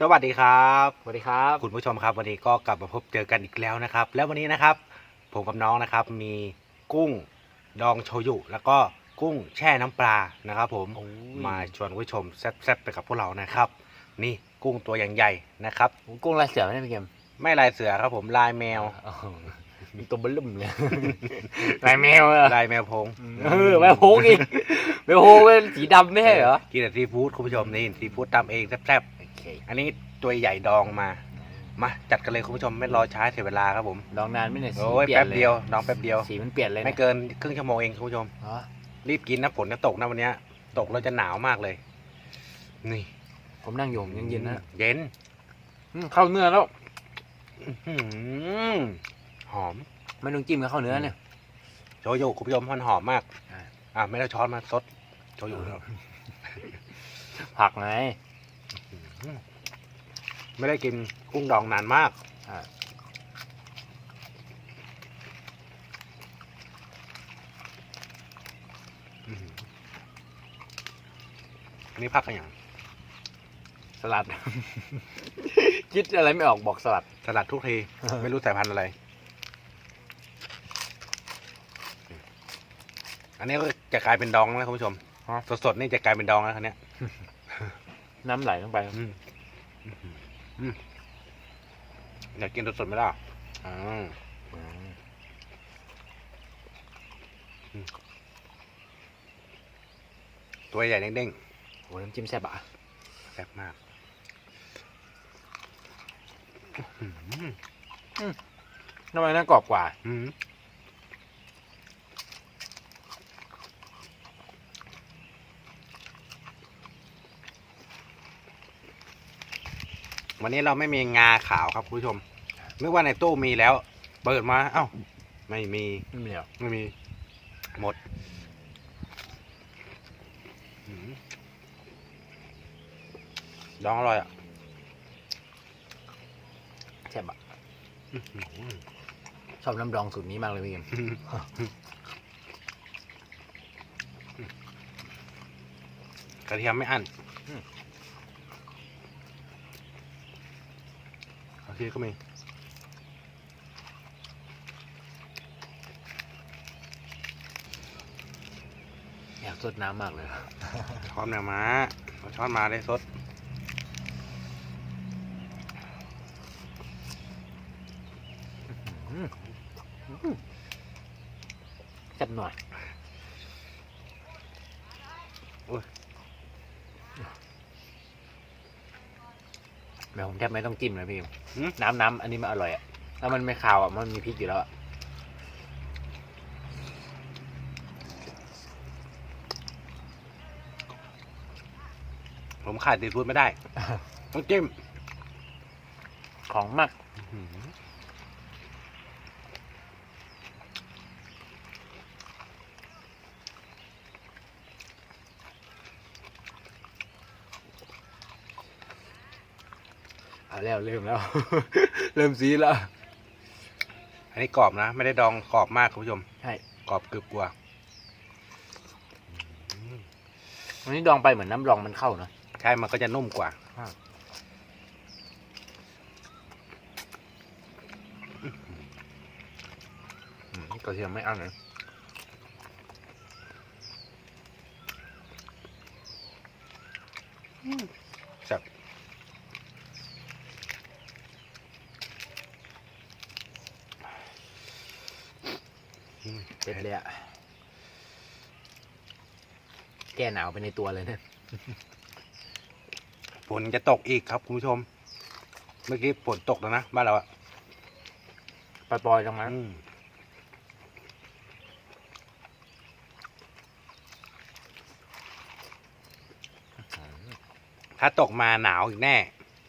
สวัสดีครับสวัสดีครับ คุณผู้ชมครับวันนี้ก็กลับมาพบเจอกันอีกแล้วนะครับ แล้ววันนี้นะครับ ผมกับน้องนะครับมีกุ้งดองโชยุแล้วก็กุ้งแช่น้ำปลานะครับ ผมโอ้ยมาชวนคุณผู้ชมแซ่บๆไปกับพวกเรานะครับ นี่กุ้งตัวอย่างใหญ่นะครับโอ้กุ้งลายเสือไม่ได้พี่เกมไม่ลายเสือครับผมลายแมวอ๋อมีตัวเบลุ่มเลยลายแมวเหรอลายแมวพงเออแมวโพกอีกแมวโพกเป็นสีดำไม่ใช่เหรอกินแต่ซีฟู้ดคุณผู้ชมนี่ซีฟู้ดตามเองแซ่บโอ เคๆอันนี้ตัวใหญ่ดองมา มาจัดกันเลยคุณผู้ชมไม่รอช้าเสียเวลาครับผม ดองนานไม่เนี่ยสีโอ้ยเปลี่ยแป๊นบเลยเดียวดองแป๊บเดียว สีมันเปลี่ยนเลยไม่นะเกินครึ่งชั่วโมงเองคุณผู้ชมอ๋อรีบกินนะฝนจะตกนะวันเนี้ย ตกแล้วจะหนาวมากเลย นี่ผมนั่งอยู่ผมยังเย็นนะเย็นอืมเข้าเนื้อแล้ว อื้อหือหอม ไม่ต้องจิ้มกับข้าวเนื้อเนี่ย โชยุคุณผู้ชมมันหอมมาก อ่า อะไม่ได้ช้อนมาซดโชยุแล้วผักไง ไม่ได้กินกุ้งดองนานมากอ่าอื้อหืออันนี้พักกันอย่างสลัด คิดอะไรไม่ออกบอกสลัด สลัดทุกที ไม่รู้สายพันธุ์อะไร อันนี้ก็จะกลายเป็นดองแล้วคุณผู้ชมฮะสดๆนี่จะกลายเป็นดองแล้วคันนี้ย น้ำไหลลงไปอืมอืมอืมอยากกินสดๆไหมล่ะอ่าอืมตัวใหญ่เด้งโอ้น้ำจิ้มแซ่บอะๆแซ่บมากอืมทำไมน่ากรอบกว่า อืม วันนี้เราไม่มีงาขาวครับคุณผู้ชมนึกว่าในตู้มีแล้ว เปิดมา เอ้า ไม่มีไม่มีหรอกไม่มี หมดอืมดองอร่อยอะแซ่บอะอื้อหือชอบน้ำดองสูตรนี้มากเลยพี่เกมกระเทียมไม่อั้น อืม กระเทียมก็มีอยากสดน้ำมากเลยช้อนแนวมาเอาช้อนมาได้สดแซ่บหน่อย แม่ผมแทบไม่ต้องจิ้มเลยพี่หืม น้ำน้ำอันนี้มันอร่อยอะแล้วมันไม่คาวอะมันมีพริกอยู่แล้วอะผมขาดซีฟู้ดไม่ได้ ต้องจิ้มของมากอื้อหือ แล้วเริ่มแล้ว เริ่มซีดแล้ว อันนี้กรอบนะ ไม่ได้ดองกรอบมากคุณผู้ชม ใช่ กรอบกรึบกว่าอันนี้ดองไปเหมือนน้ำรองมันเข้าเนอะใช่ มันก็จะนุ่มกว่าอ่าอืมกระเทียมไม่อั้นเลย อืมเด็ดเลยอะแก้หนาวไปในตัวเลยเนี่ยฝนจะตกอีกครับคุณผู้ชม เมื่อกี้ฝนตกแล้วนะบ้านเราอะปล่อยๆตรงนั้นอืมถ้าตกมาหนาวอีกแน่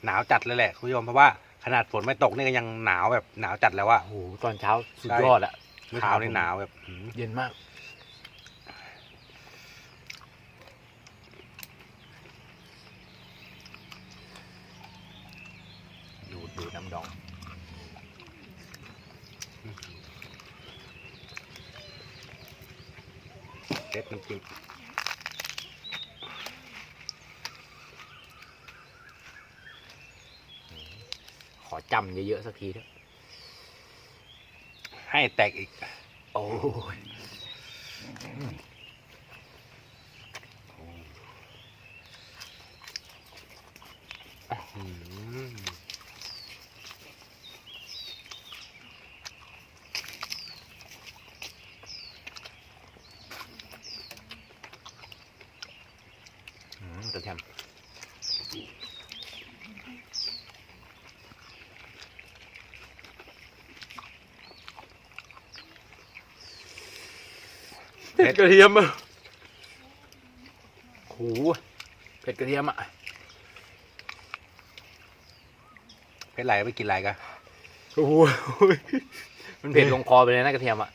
หนาวจัดเลยแหละคุณผู้ชมเพราะว่าขนาดฝนไม่ตกนี่ก็ยังหนาวแบบหนาวจัดแล้วอะ โอ้โหตอนเช้าสุดใช่ยอดอะเมื่ อเช้านี่หนาวแบบหืมเย็นมาก ดูดดูดน้ำดองเด็ดน้ำจิ้มอจำเยอะๆสักทีเถอะ ให้แตกอีก โอ้ย อืม อืมกระเทียม เผ็ดกระเทียมอะโหเผ็ดกระเทียมอะเผ็ดไรไปกินไรกันโอ้โหมันเผ็ดลงคอไปเลยนะกระเทียมอะ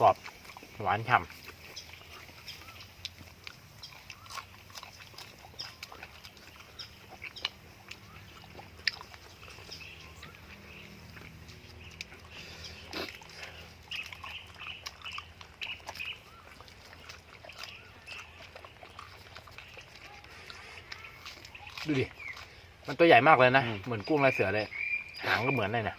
กรอบหวานฉ่ ดูดิ มันตัวใหญ่มากเลยนะ เหมือนกุ้งลายเสือเลย หางก็เหมือนเลยนะ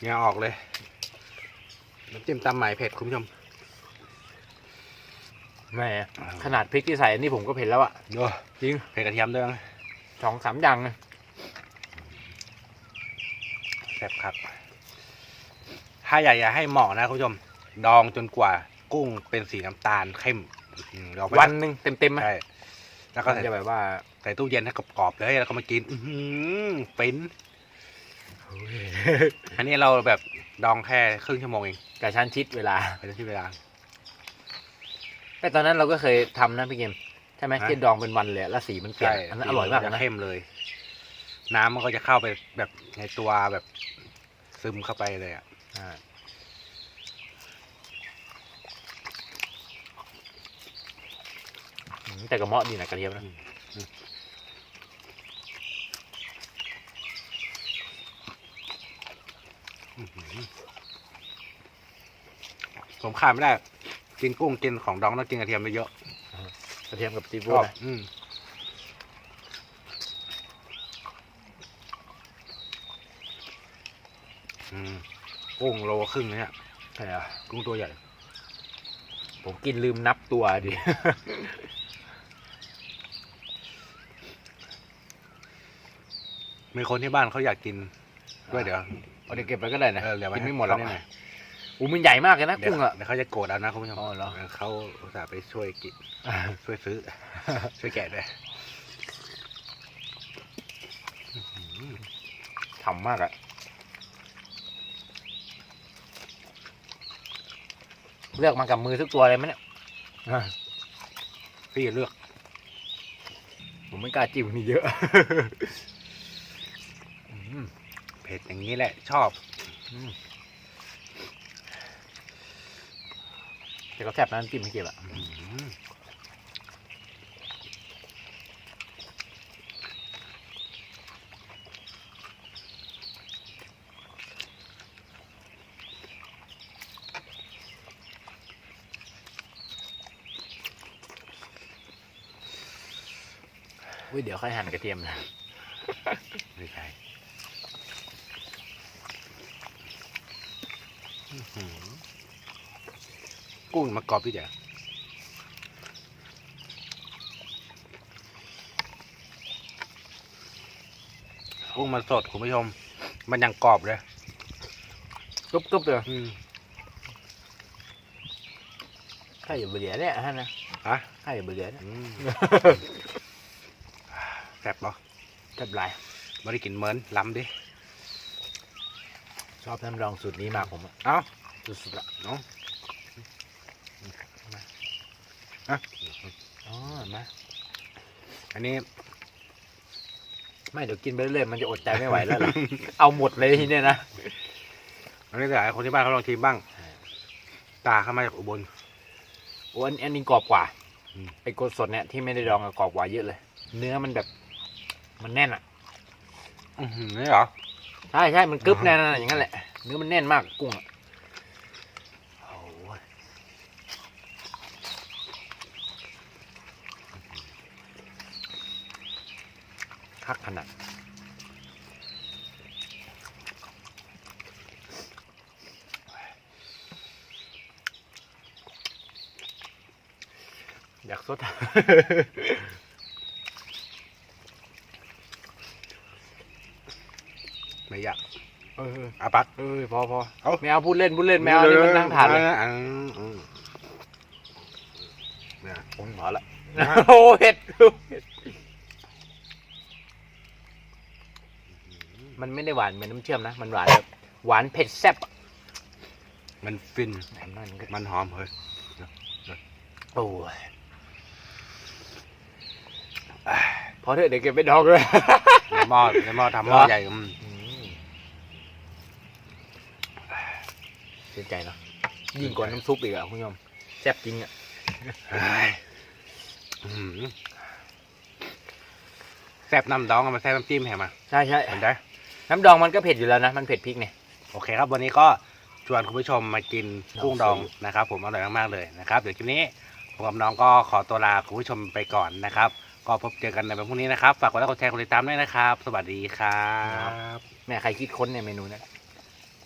เหงี้ยออกเลยน้ำจิ้มตำใหม่เผ็ดคุณผู้ชม แหม่ขนาดพริกที่ใส่อันนี้ผมก็เผ็ดแล้วอะดูจริงเผ็ดกระเทียมด้วยนะสองสามอย่างนะแซ่บครับ ถ้าอยากจะให้เหมาะนะคุณผู้ชม ดองจนกว่ากุ้งเป็นสีน้ำตาลเข้มอืมเราไปวันหนึ่งเต็มเต็มๆไหมใช่แล้วก็มันใส่จะแบบว่าใส่ตู้เย็นให้กรอบๆเลยแล้วก็มากิน อือหือปิ้นอันนี้เราแบบดองแค่ครึ่งชั่วโมงเองกระชั้นชิดเวลาไปที่เวลา แต่ตอนนั้นเราก็เคยทำนะพี่เกมใช่ไหมฮะ ที่ดองเป็นวันเลยแล้วสีมันเปลี่ยนใช่อันนั้นอร่อยมากเลยจะนะเข้มเลย น้ำมันก็จะเข้าไปแบบในตัวแบบซึมเข้าไปเลยอะอ่าอืมแต่กระเหมาะดีนะกระเทียมนะอื้อหือผมขาดไม่ได้ กินกุ้งกินของดองต้องกินกระเทียมไปเยอะกระเทียมกับซีชฟู้ดอบนะอืมอืมกุ้งโลครึ่งเนี่ยใช่เหรอกุ้งตัวใหญ่ ผมกินลืมนับตัวดิ มีคนที่บ้านเขาอยากกินด้วยเดี๋ยว เอาเดี๋ยวเก็บไว้ก็ได้นะเออเดี๋ยวกินไม่หมดหรอกเขานี่หน่ อยอู้มันใหญ่มากเลยนะเดี๋ยวกุ้งอะเดี๋ยวเขาจะโกรธเอานะคุณผู้ชมอ๋อเหรอ เขาอุตส่าห์ไปช่วยกินช่วยซื้อ ช่วยแกะด้วยฉ่ำมากอะเลือกมากับมือทุกตัวเลยไหมเนี่ยพี่เลือกผมไม่กล้าจิ้มนี่เยอะอืมเผ็ดอย่างนี้แหละ ชอบ อืม แต่ก็แซ่บนะน้ำจิ้มให้เก็บอะอืมอุ้ยเดี๋ยวค่อยหั่นกระเทียมนะ ไม่ใช่อื้อหือ กุ้งมากรอบพี่เจ๋อกุ้งมันสดคุณผู้ชม มันยังกรอบเลยกรุบกรุบเลยอืมข้าอย่าเบื่อเนี่ยฮะนะฮะข้าอย่าเบื่อเนี่ยอืมแซ่บปะแซ่บหลายไม่ได้กินเหมือนล้ำดิ ชอบน้ำรองสูตรนี้มากผมอะเอ้าสุดๆอะเนาะ อ๋อ มาอันนี้ ไม่เดี๋ยวกินไปเรื่อยๆมันจะอดใจไม่ไหวแล้วล่ะ เอาหมดเลยทีเนี้ยนะอันนี้แต่ให้คนที่บ้านเขาลองชิมบ้าง ตาเข้ามาจากอุบลโอ้อันอันนี้กรอบกว่าอืมไอ้กดสดเนี่ยที่ไม่ได้ดองอะกรอบกว่าเยอะเลย เนื้อมันแบบ มันแน่นอะอื้อหือนี่เหรอใช่ใช่มันกรึบอ่าแน่นๆอย่างนั้นแหละเนื้อมันแน่นมากกุ้งอะโอ้ย คักขนาดอยากสดไม่อยากเอออาปักเออพอพอเอาไม่เอาพูดเล่นพูดเล่นไม่เอานี่มันนั่งทานเลยอืมอืมเนี่ยผมพอละโอ้เห็ดเห็ด มันไม่ได้หวานเหมือนน้ำเชื่อมนะ มันหวานแบบหวานเผ็ดแซ่บอะมันฟินไหนมันก็มันหอมเฮ้ยโอ้ยพอเถอะเดี๋ยวเก็บไปดองเลย ในหม้อในหม้อทำหม้อเหรอ ใหญ่อืมเสียใจเนาะยิ่งกว่าน้ำซุปอีกอะคุณผู้ชมแซ่บจริงอะเฮ้ยอื้อหือแซ่บน้ำดองเอามาแซ่บน้ำจิ้มแหมาใช่ใช่เห็นไหม น้ำดองมันก็เผ็ดอยู่แล้วนะ มันเผ็ดพริกเนี่ย โอเคครับ วันนี้ก็ชวนคุณผู้ชมมากินกุ้งดองนะครับ ผมอร่อยมากๆเลยนะครับเดี๋ยวคลิปนี้ผมกับน้องก็ขอตัวลาคุณผู้ชมไปก่อนนะครับ ก็พบเจอกันในวันพรุ่งนี้นะครับ ฝากกดไลค์กดแชร์กดติดตามด้วยนะครับ สวัสดีครับ แม่ใครคิดค้นเนี่ยเมนูเนี้